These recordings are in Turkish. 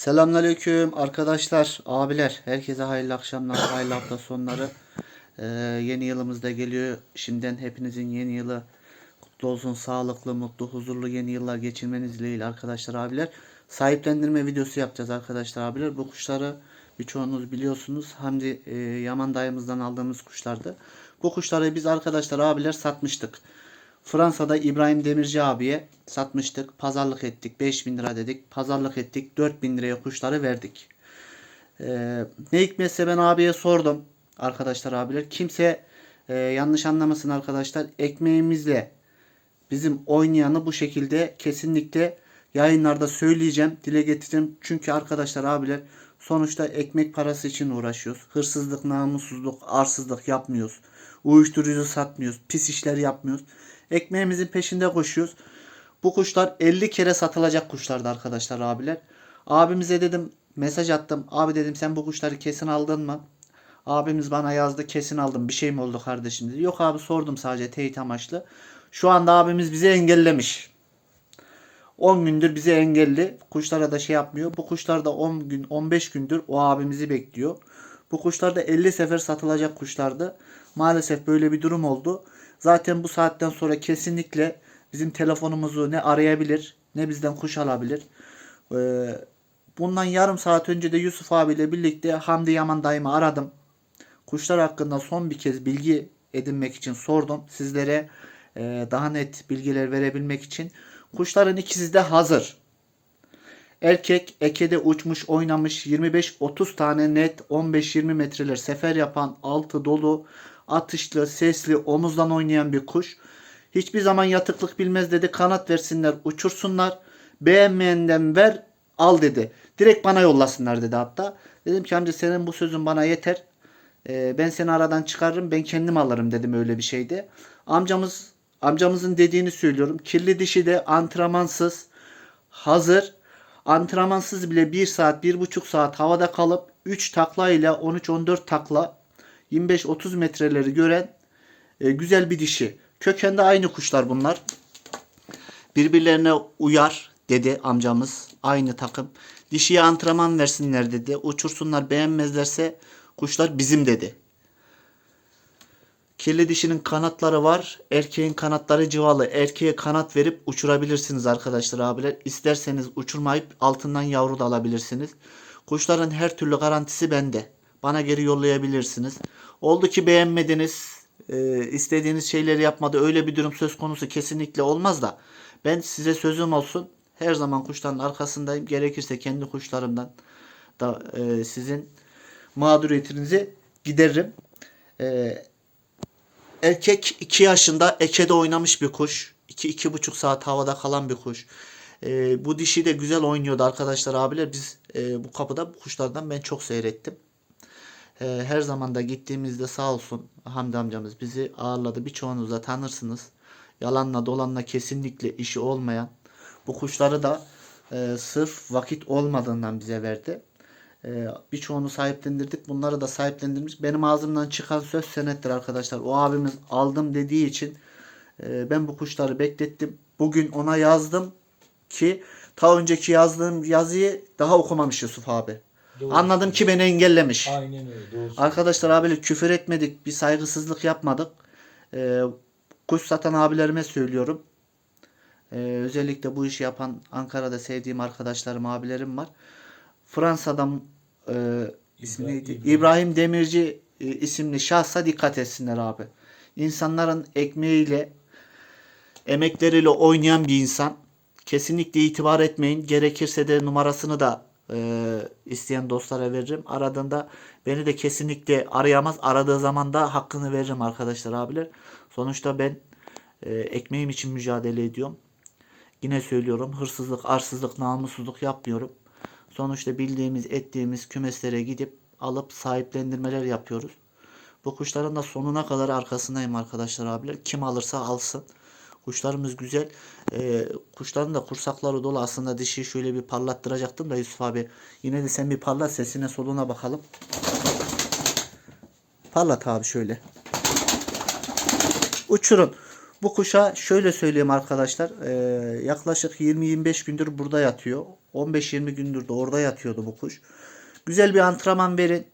Selamünaleyküm arkadaşlar, abiler. Herkese hayırlı akşamlar, hayırlı hafta sonları. Ee, yeni yılımız da geliyor. Şimdiden hepinizin yeni yılı kutlu olsun. Sağlıklı, mutlu, huzurlu yeni yıllar geçirmeniz dileğiyle arkadaşlar, abiler. Sahiplendirme videosu yapacağız arkadaşlar, abiler. Bu kuşları birçoğunuz biliyorsunuz. Hamdi e, Yaman dayımızdan aldığımız kuşlardı. Bu kuşları biz arkadaşlar, abiler satmıştık. Fransa'da İbrahim Demirci abiye satmıştık. Pazarlık ettik. 5000 lira dedik. Pazarlık ettik. 4000 liraya kuşları verdik. Ee, ne hikmetse ben abiye sordum. Arkadaşlar abiler. Kimse e, yanlış anlamasın arkadaşlar. Ekmeğimizle bizim oynayanı bu şekilde kesinlikle yayınlarda söyleyeceğim. Dile getireceğim. Çünkü arkadaşlar abiler sonuçta ekmek parası için uğraşıyoruz. Hırsızlık, namussuzluk, arsızlık yapmıyoruz. Uyuşturucu satmıyoruz. Pis işler yapmıyoruz. Ekmeğimizin peşinde koşuyoruz. Bu kuşlar 50 kere satılacak kuşlardı arkadaşlar abiler. Abimize dedim mesaj attım. Abi dedim sen bu kuşları kesin aldın mı? Abimiz bana yazdı kesin aldım. Bir şey mi oldu kardeşim dedi. Yok abi sordum sadece teyit amaçlı. Şu anda abimiz bizi engellemiş. 10 gündür bizi engelli. Kuşlara da şey yapmıyor. Bu kuşlar da 10 gün 15 gündür o abimizi bekliyor. Bu kuşlar da 50 sefer satılacak kuşlardı. Maalesef böyle bir durum oldu. Zaten bu saatten sonra kesinlikle bizim telefonumuzu ne arayabilir ne bizden kuş alabilir. Ee, bundan yarım saat önce de Yusuf abiyle birlikte Hamdi Yaman dayımı aradım. Kuşlar hakkında son bir kez bilgi edinmek için sordum. Sizlere e, daha net bilgiler verebilmek için. Kuşların ikisi de hazır. Erkek ekede uçmuş oynamış 25-30 tane net 15-20 metreler sefer yapan altı dolu atışlı sesli omuzdan oynayan bir kuş. Hiçbir zaman yatıklık bilmez dedi kanat versinler uçursunlar beğenmeyenden ver al dedi. Direkt bana yollasınlar dedi hatta. Dedim ki amca senin bu sözün bana yeter. Ee, ben seni aradan çıkarırım ben kendim alırım dedim öyle bir şeydi. Amcamız amcamızın dediğini söylüyorum. Kirli dişi de antrenmansız hazır antrenmansız bile 1 saat 1,5 saat havada kalıp 3 takla ile 13-14 takla 25-30 metreleri gören e, güzel bir dişi. Kökende aynı kuşlar bunlar. Birbirlerine uyar dedi amcamız. Aynı takım. Dişiye antrenman versinler dedi. Uçursunlar beğenmezlerse kuşlar bizim dedi. Kirli dişinin kanatları var. Erkeğin kanatları cıvalı. Erkeğe kanat verip uçurabilirsiniz arkadaşlar abiler. İsterseniz uçurmayıp altından yavru da alabilirsiniz. Kuşların her türlü garantisi bende. Bana geri yollayabilirsiniz. Oldu ki beğenmediniz. e, istediğiniz şeyleri yapmadı. Öyle bir durum söz konusu kesinlikle olmaz da. Ben size sözüm olsun. Her zaman kuşların arkasındayım. Gerekirse kendi kuşlarımdan da e, sizin mağduriyetinizi gideririm. E, Erkek 2 yaşında ekede oynamış bir kuş. 2-2,5 saat havada kalan bir kuş. Ee, bu dişi de güzel oynuyordu arkadaşlar abiler. Biz e, bu kapıda bu kuşlardan ben çok seyrettim. Ee, her zaman da gittiğimizde sağ olsun Hamdi amcamız bizi ağırladı. Birçoğunuz da tanırsınız. Yalanla dolanla kesinlikle işi olmayan bu kuşları da e, sırf vakit olmadığından bize verdi. Ee, birçoğunu sahiplendirdik. Bunları da sahiplendirmiş. Benim ağzımdan çıkan söz senettir arkadaşlar. O abimiz aldım dediği için e, ben bu kuşları beklettim. Bugün ona yazdım ki ta önceki yazdığım yazıyı daha okumamış Yusuf abi. Doğru. Anladım ki beni engellemiş. Aynen öyle. Doğru. Arkadaşlar abiyle küfür etmedik. Bir saygısızlık yapmadık. Ee, kuş satan abilerime söylüyorum. Ee, özellikle bu işi yapan Ankara'da sevdiğim arkadaşlarım, abilerim var. Fransa'dan e, ismi İbrahim- neydi? İbrahim. İbrahim Demirci e, isimli şahsa dikkat etsinler abi. İnsanların ekmeğiyle, emekleriyle oynayan bir insan. Kesinlikle itibar etmeyin. Gerekirse de numarasını da e, isteyen dostlara veririm. Aradığında beni de kesinlikle arayamaz. Aradığı zaman da hakkını veririm arkadaşlar abiler. Sonuçta ben e, ekmeğim için mücadele ediyorum. Yine söylüyorum hırsızlık, arsızlık, namussuzluk yapmıyorum. Sonuçta bildiğimiz, ettiğimiz kümeslere gidip alıp sahiplendirmeler yapıyoruz. Bu kuşların da sonuna kadar arkasındayım arkadaşlar abiler. Kim alırsa alsın. Kuşlarımız güzel. Ee, kuşların da kursakları dolu. Aslında dişi şöyle bir parlattıracaktım da Yusuf abi. Yine de sen bir parlat sesine soluğuna bakalım. Parlat abi şöyle. Uçurun. Bu kuşa şöyle söyleyeyim arkadaşlar. Ee, yaklaşık 20-25 gündür burada yatıyor. 15-20 gündür de orada yatıyordu bu kuş. Güzel bir antrenman verin.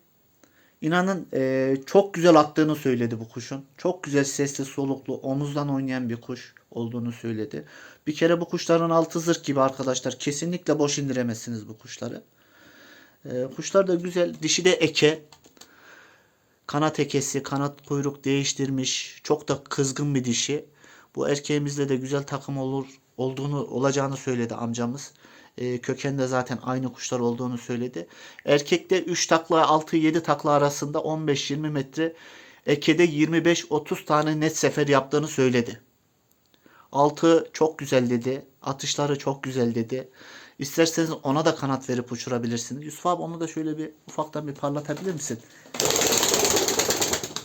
İnanın eee, çok güzel attığını söyledi bu kuşun. Çok güzel sesli soluklu omuzdan oynayan bir kuş olduğunu söyledi. Bir kere bu kuşların altı zırh gibi arkadaşlar. Kesinlikle boş indiremezsiniz bu kuşları. Eee, kuşlar da güzel. Dişi de eke. Kanat ekesi, kanat kuyruk değiştirmiş. Çok da kızgın bir dişi. Bu erkeğimizle de güzel takım olur olduğunu olacağını söyledi amcamız. Ee, kökende zaten aynı kuşlar olduğunu söyledi. Erkekte 3 takla 6-7 takla arasında 15-20 metre ekede 25-30 tane net sefer yaptığını söyledi. Altı çok güzel dedi. Atışları çok güzel dedi. İsterseniz ona da kanat verip uçurabilirsiniz. Yusuf abi onu da şöyle bir ufaktan bir parlatabilir misin?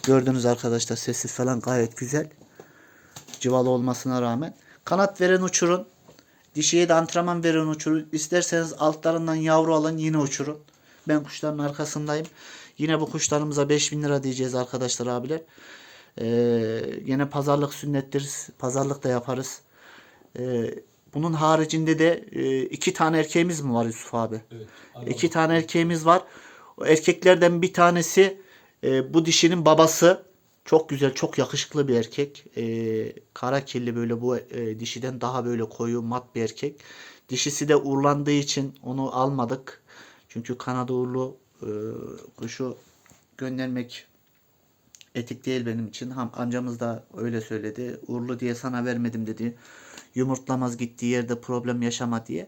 Gördünüz arkadaşlar sesi falan gayet güzel. Civalı olmasına rağmen. Kanat veren uçurun. Dişiye de antrenman veren uçurun. İsterseniz altlarından yavru alın yine uçurun. Ben kuşların arkasındayım. Yine bu kuşlarımıza 5000 lira diyeceğiz arkadaşlar abiler. Ee, yine pazarlık sünnettir. Pazarlık da yaparız. Ee, bunun haricinde de e, iki tane erkeğimiz mi var Yusuf abi? Evet. İki tane erkeğimiz var. O erkeklerden bir tanesi e, bu dişinin babası. Çok güzel, çok yakışıklı bir erkek. E, kara kirli böyle bu e, dişiden daha böyle koyu, mat bir erkek. Dişisi de uğurlandığı için onu almadık. Çünkü Kanada uğurlu e, kuşu göndermek etik değil benim için. Ham, amcamız da öyle söyledi. Uğurlu diye sana vermedim dedi. Yumurtlamaz gittiği yerde problem yaşama diye.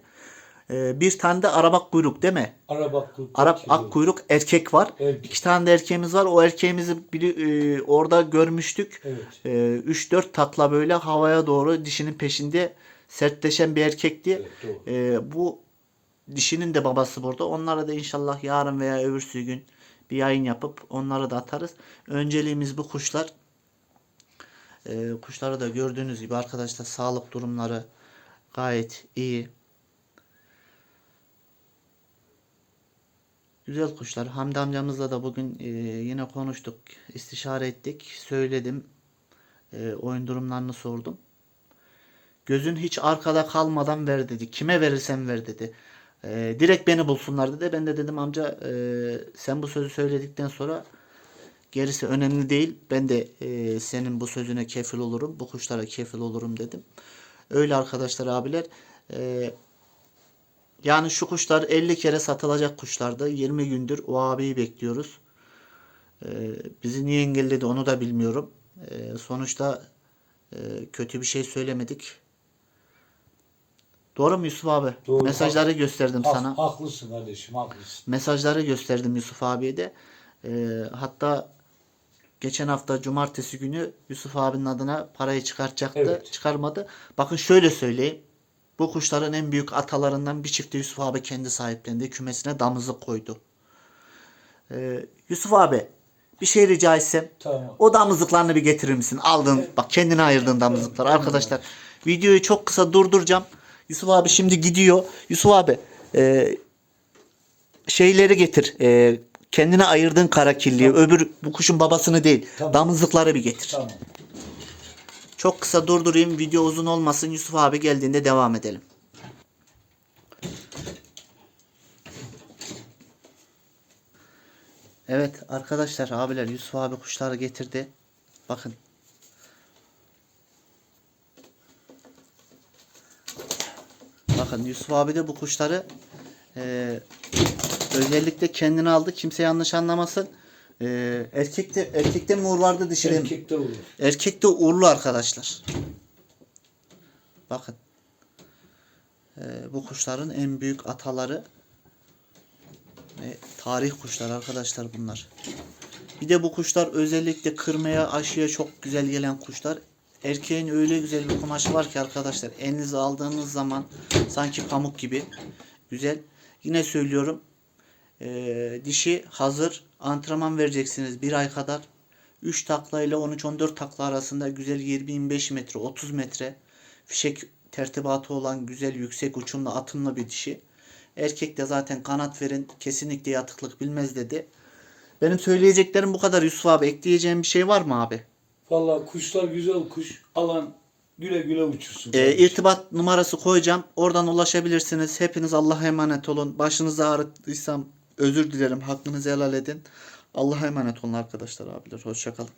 E, bir tane de arabak kuyruk değil mi? Arap kuyruk. Arap ak kuyruk erkek var. Evet. İki tane de erkeğimiz var. O erkeğimizi biri, e, orada görmüştük. Evet. E, 3-4 takla böyle havaya doğru dişinin peşinde sertleşen bir erkekti. Evet, doğru. E, bu dişinin de babası burada. Onlara da inşallah yarın veya öbürsü gün bir yayın yapıp onları da atarız. Önceliğimiz bu kuşlar. E, kuşları da gördüğünüz gibi arkadaşlar sağlık durumları gayet iyi. Güzel kuşlar. Hamdi amcamızla da bugün e, yine konuştuk. istişare ettik. Söyledim. E, oyun durumlarını sordum. Gözün hiç arkada kalmadan ver dedi. Kime verirsen ver dedi. E, direkt beni bulsunlar dedi. Ben de dedim amca e, sen bu sözü söyledikten sonra gerisi önemli değil. Ben de e, senin bu sözüne kefil olurum. Bu kuşlara kefil olurum dedim. Öyle arkadaşlar abiler. E, yani şu kuşlar 50 kere satılacak kuşlardı. 20 gündür o abiyi bekliyoruz. Ee, bizi niye engelledi onu da bilmiyorum. Ee, sonuçta e, kötü bir şey söylemedik. Doğru mu Yusuf abi? Doğru. Mesajları gösterdim Hak- sana. Haklısın kardeşim haklısın. Mesajları gösterdim Yusuf abiye de. Ee, hatta geçen hafta cumartesi günü Yusuf abinin adına parayı çıkartacaktı. Evet. Çıkarmadı. Bakın şöyle söyleyeyim. Bu kuşların en büyük atalarından bir çifti Yusuf abi kendi sahiplendi. Kümesine damızlık koydu. Ee, Yusuf abi bir şey rica etsem. Tamam. O damızlıklarını bir getirir misin? Aldın bak kendine ayırdığın damızlıklar. Arkadaşlar videoyu çok kısa durduracağım. Yusuf abi şimdi gidiyor. Yusuf abi e, şeyleri getir. E, kendine ayırdığın kara kirliği. Öbür bu kuşun babasını değil. Tamam. Damızlıkları bir getir. Tamam. Çok kısa durdurayım. Video uzun olmasın. Yusuf abi geldiğinde devam edelim. Evet arkadaşlar abiler Yusuf abi kuşları getirdi. Bakın. Bakın Yusuf abi de bu kuşları e, özellikle kendine aldı. Kimse yanlış anlamasın. E, erkekte erkekte mi uğur vardı dişide mi? Erkekte olur. Erkek de uğurlu arkadaşlar. Bakın. Ee, bu kuşların en büyük ataları ve tarih kuşları arkadaşlar bunlar. Bir de bu kuşlar özellikle kırmaya, aşıya çok güzel gelen kuşlar. Erkeğin öyle güzel bir kumaşı var ki arkadaşlar elinize aldığınız zaman sanki pamuk gibi güzel. Yine söylüyorum ee, dişi hazır antrenman vereceksiniz bir ay kadar. 3 takla ile 13-14 takla arasında güzel 20-25 metre 30 metre fişek tertibatı olan güzel yüksek uçumlu atımlı bir dişi. Erkek de zaten kanat verin kesinlikle yatıklık bilmez dedi. Benim söyleyeceklerim bu kadar Yusuf abi. Ekleyeceğim bir şey var mı abi? Vallahi kuşlar güzel kuş. Alan Güle güle uçursun. Kardeşim. irtibat numarası koyacağım. Oradan ulaşabilirsiniz. Hepiniz Allah'a emanet olun. Başınızı ağrıttıysam özür dilerim. Hakkınızı helal edin. Allah'a emanet olun arkadaşlar abiler. Hoşçakalın.